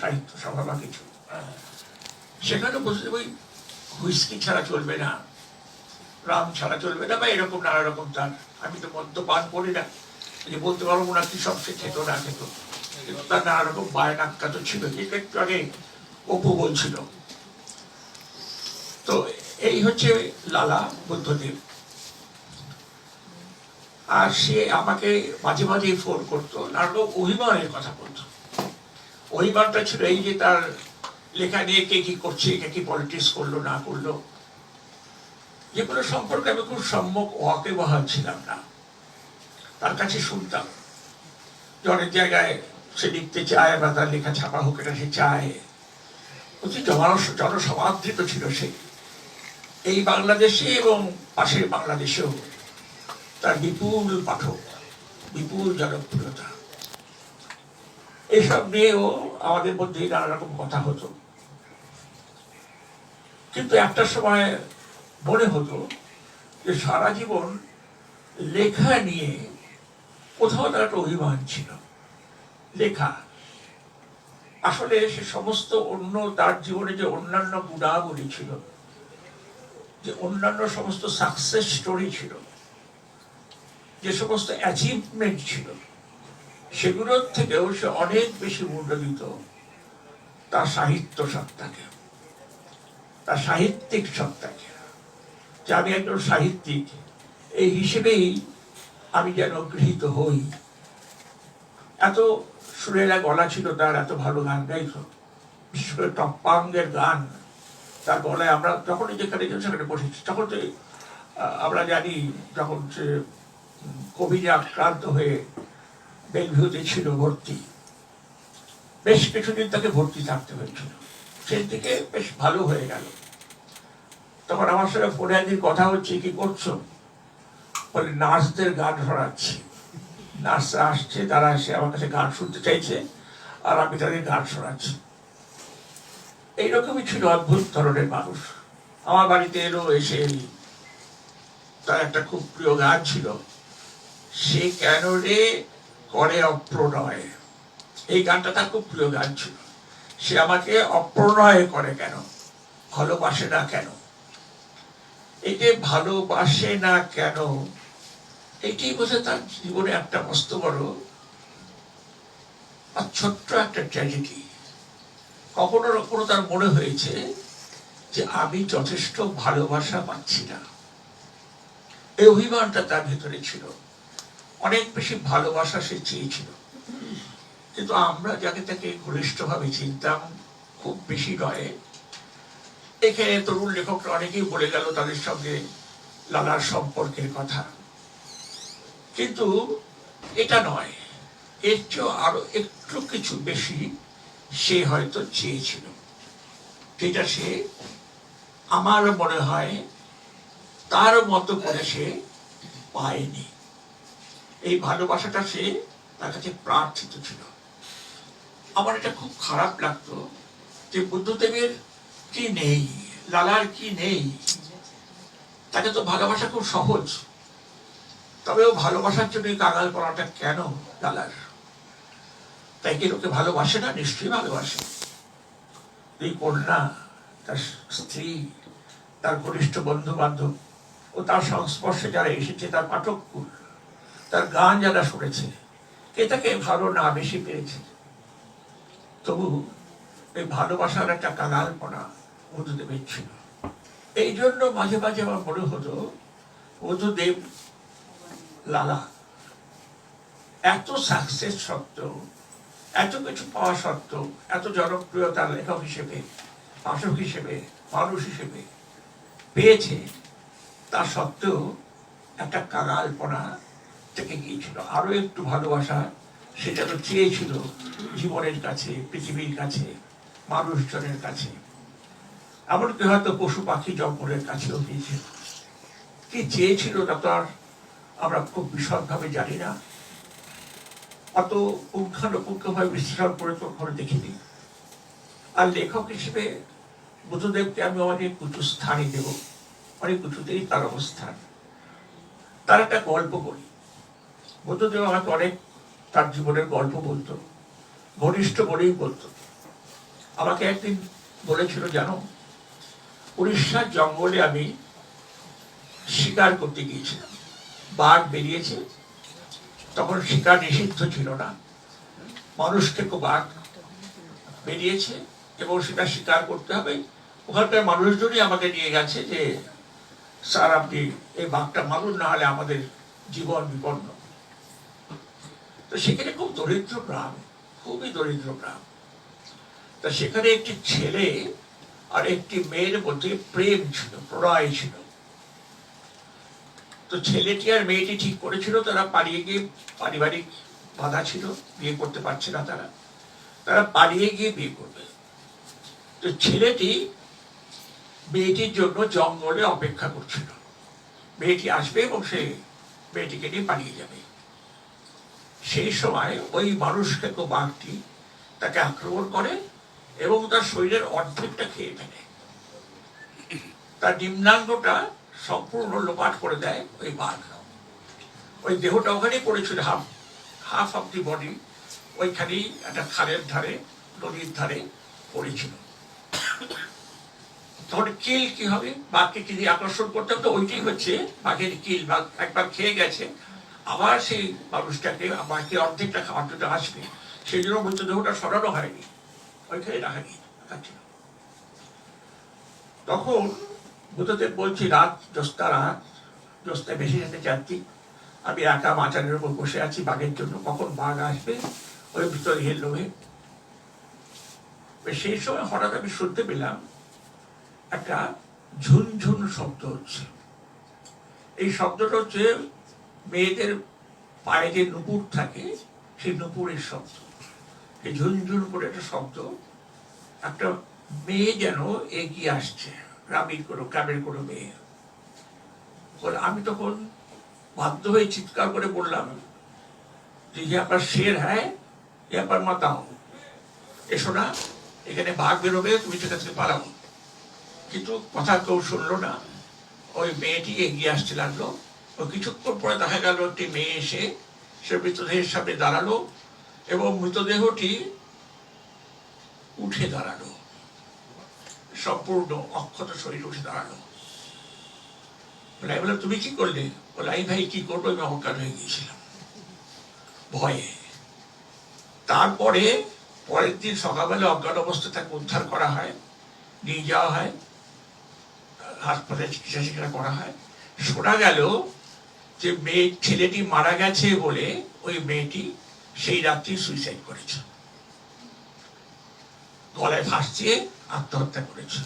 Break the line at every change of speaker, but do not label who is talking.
সাহিত্য সভা বা কিছু। সেখানে বসে ওই হুইস্কি ছাড়া চলবে না, রাম ছাড়া চলবে না, বা এরকম নানা রকম তার, আমি তো মদ্যপান করি না। যে বলতে পারব না কি সব সে খেত না খেত। তার নানা রকম বায়নাক্কা তো ছিল একটু আগে অপু বলছিল। তো এই হচ্ছে লালা বুদ্ধদেব। আর সে আমাকে মাঝে মাঝে ফোন করতো নানা অভিমানের কথা বলতো। অভিমানটা ছিল, এই যে তার লেখা নিয়ে কে কি করছে কে কি পলিটিক্স করল, না করল? যেগুলো সম্পর্কে আমি খুব সম্যক ওয়াকে বহাল ছিলাম না। তার কাছে শুনতাম যে অনেক জায়গায় সে লিখতে চায় বা তার লেখা ছাপা হোক এটা সে চায়। অতি জন জনসমাদৃত ছিল সে। এই বাংলাদেশে এবং পাশের বাংলাদেশেও তার বিপুল পাঠক, বিপুল জনপ্রিয়তা। এইসব নিয়েও আমাদের মধ্যে নানা রকম কথা হতো। কিন্তু একটা সময় মনে হতো যে সারা জীবন লেখা নিয়ে কোথাও তার একটা অভিমান ছিল। লেখা। আসলে সে সমস্ত অন্য তার জীবনে যে অন্যান্য গুণাবলী ছিল, যে অন্যান্য সমস্ত সাকসেস স্টোরি ছিল, যে সমস্ত অ্যাচিভমেন্ট ছিল সেগুলোর থেকেও সে অনেক বেশি মূল্য দিত তার সাহিত্য সত্তাকে, তার সাহিত্যিক সত্তাকে, যে আমি একজন সাহিত্যিক, এই হিসেবেই আমি যেন গৃহীত হই। এত সুরেলা গলা ছিল তার, এত ভালো গান গাইত, বিশেষ করে টপ্পাঙ্গের গান, তার গলায় আমরা যখনই যেখানে যেখানে সেখানে বসেছি, তখন আমরা জানি যখন সে কোভিডে আক্রান্ত হয়ে বেলভিউতে ছিল ভর্তি। বেশ কিছুদিন তাকে ভর্তি থাকতে হয়েছিল। সেই দিকে বেশ ভালো হয়ে গেল। তখন আমার সঙ্গে ফোনে একদিন কথা হচ্ছে, কি করছ? বলে, নার্সদের গান শোনাচ্ছি নার্সরা আসছে, তারা এসে আমার কাছে গান শুনতে চাইছে, আর আমি তাদের গান শোনাচ্ছি। এইরকমই ছিল অদ্ভুত ধরনের মানুষ। আমার বাড়িতে এলো, এসে তার একটা খুব প্রিয় গান ছিল, সে কেন রে করে অপ্রণয়। এই গানটা তার খুব প্রিয় গান ছিল। সে আমাকে অপ্রণয় করে কেন? ভালোবাসে না কেন? এই যে ভালোবাসে না কেন? এটি বোঝে তার জীবনে একটা মস্ত বড় আর ছোট্ট একটা ট্র্যাজেডি কখনো কখনো তার মনে হয়েছে যে আমি যথেষ্ট ভালোবাসা পাচ্ছি না। এই অভিমানটা তার ভেতরে ছিল। অনেক বেশি ভালোবাসা সে চেয়েছিল। কিন্তু আমরা যাকে তাকে ঘনিষ্ঠভাবে চিনতাম, খুব বেশি নয়। এখানে তরুণ লেখকরা অনেকেই বলে গেল তাদের সঙ্গে লালার সম্পর্কের কথা। কিন্তু এটা নয়, এর চেয়েও আরও একটু কিছু বেশি সে হয়তো চেয়েছিল। যেটা সে আমার মনে হয় তার মতো করে সে পায়নি। এই ভালোবাসাটা সে তার কাছে প্রার্থিত ছিল। আমার এটা খুব খারাপ লাগতো যে বুদ্ধদেবের কি নেই, লালার কি নেই? তাকে তো ভালোবাসা খুব সহজ। তবে ও ভালোবাসার জন্য কাঙাল পড়াটা কেন লালার? তাই কি লোকে ভালোবাসে না? নিশ্চয়ই ভালোবাসে। এই কন্যা, তার স্ত্রী, তার ঘনিষ্ঠ বন্ধু বান্ধব ও তার সংস্পর্শে যারা এসেছে, তার পাঠককুল। তার গান যারা শুনেছে, কে তাকে ভালো না বেশি পেয়েছে? তবু এই ভালোবাসার একটা কাঙালপনা মধুদেবের ছিল। এই জন্য মাঝে মাঝে আমার মনে হতো মধুদেব লালা, এত সাকসেস সত্ত্বেও, এত কিছু পাওয়া সত্ত্বেও, এত জনপ্রিয়তা লেখক হিসেবে, পাঠক হিসেবে, মানুষ হিসেবে পেয়েছে, তা সত্ত্বেও একটা কাঙালপনা থেকে গিয়েছিল। আরও একটু ভালোবাসা, সেটা তো চেয়েছিল জীবনের কাছে, পৃথিবীর কাছে, মানুষজনের কাছে। এমনকি হয়তো পশু পাখি জঙ্গলের কাছেও গিয়েছিল। কি চেয়েছিল তা তো আর আমরা খুব বিশদভাবে জানি না। অত পুঙ্খানুপুঙ্খভাবে বিশ্লেষণ করে কখনো দেখিনি। আর লেখক হিসেবে বুদ্ধদেবকে আমি অনেক উঁচু স্থানে দেব, অনেক উঁচুতেই তার অবস্থান। তার একটা গল্প বলি বুদ্ধদেব আমাকে অনেক তার জীবনের গল্প বলতো, ঘনিষ্ঠ বলেই বলতো। আমাকে একদিন বলেছিল, জানো, উড়িষ্যার জঙ্গলে আমি শিকার করতে গিয়েছিলাম। বাঘ বেরিয়েছে, তখন শিকার নিষিদ্ধ ছিল না। মানুষ থেকে বাঘ বেরিয়েছে এবং সেটা স্বীকার করতে হবে। ওখানকার মানুষজনই আমাকে নিয়ে গেছে যে, স্যার, আপনি এই বাঘটা মারুন, না হলে আমাদের জীবন বিপন্ন। তো সেখানে খুব দরিদ্র গ্রাম, খুবই দরিদ্র গ্রাম। তা সেখানে একটি ছেলে আর একটি মেয়ের মধ্যে প্রেম ছিল প্রণয় ছিল। তো ছেলেটি আর মেয়েটি ঠিক করেছিল, তারা পালিয়ে গিয়ে পারিবারিক বাধা ছিল, বিয়ে করতে পারছে না তারা। তারা পালিয়ে গিয়ে বিয়ে করবে। তো ছেলেটি মেয়েটির জন্য জঙ্গলে অপেক্ষা করছিল। মেয়েটি আসবে এবং সে মেয়েটিকে নিয়ে পালিয়ে যাবে। সেই সময় ওই মানুষকে তো বাঘটি তাকে আক্রমণ করে এবং তার শরীরের অর্ধেকটা খেয়ে ফেলে। তার নিম্নাঙ্গটা সম্পূর্ণ লোপাট করে দেয় ওই বাঘ। ওই দেহটা ওখানেই পড়েছিল, half half of the body. ওইখানেই একটা খালের ধারে, নদীর ধারে পড়েছিল। তখন কিল কি হবে? বাঘকে কি আকর্ষণ করতে হবে। তো ওইটাই হচ্ছে বাঘের কিল। বাঘ একবার খেয়ে গেছে আবার সেই মানুষটাকে বাকি অর্ধেকটা খাওয়ার জন্য আসবে। সেই জন্য মৃতদেহটা সরানো হয়নি। ওইখানে তখন বুদ্ধদেব বলছি, রাত দশটা, রাত দশটায় বেশি যেতে চাচ্ছি আমি একা মাচানের উপর বসে আছি, বাঘের জন্য। কখন বাঘ আসবে? ওই ভিতরে লোভে। সেই সময় হঠাৎ আমি শুনতে পেলাম, একটা ঝুনঝুন শব্দ হচ্ছে। এই শব্দটা হচ্ছে মেয়েদের পায়ে যে নুপুর থাকে, সেই নুপুরের শব্দ। এই ঝুনঝুন করে একটা শব্দ। একটা মেয়ে যেন এগিয়ে আসছে গ্রামীণ কোনো, গ্রামের কোনো মেয়ে। বলে, আমি তখন বাধ্য হয়ে চিৎকার করে বললাম যে যে আপনার শের হ্যায় এ আপনার মাতাও এসো না, এখানে বাঘ বেরোবে, তুমি সেখান থেকে পালাও। কিন্তু কথা কেউ শুনলো না। ওই মেয়েটি এগিয়ে আসতে লাগল। কিছুক্ষণ পরে দেখা গেল একটি মেয়ে এসে, সে মৃতদেহের সামনে দাঁড়াল এবং মৃতদেহটি উঠে দাঁড়াল। সম্পূর্ণ অক্ষত শরীর উঠে দাঁড়াল। আমি বললাম তুমি কি করলে? বলে আমি ভাই, কি করব? আমি অজ্ঞান হয়ে গিয়েছিলাম। ভয়ে। তারপরে পরের দিন সকালবেলা অজ্ঞান অবস্থা তাকে উদ্ধার করা হয়, নিয়ে যাওয়া হয়, হাসপাতালে চিকিৎসা করা হয়। শোনা গেল যে মেয়ে, ছেলেটি মারা গেছে বলে ওই মেয়েটি সেই রাত্রি সুইসাইড করেছে। গলায় ফাঁসছে আত্মহত্যা করেছে।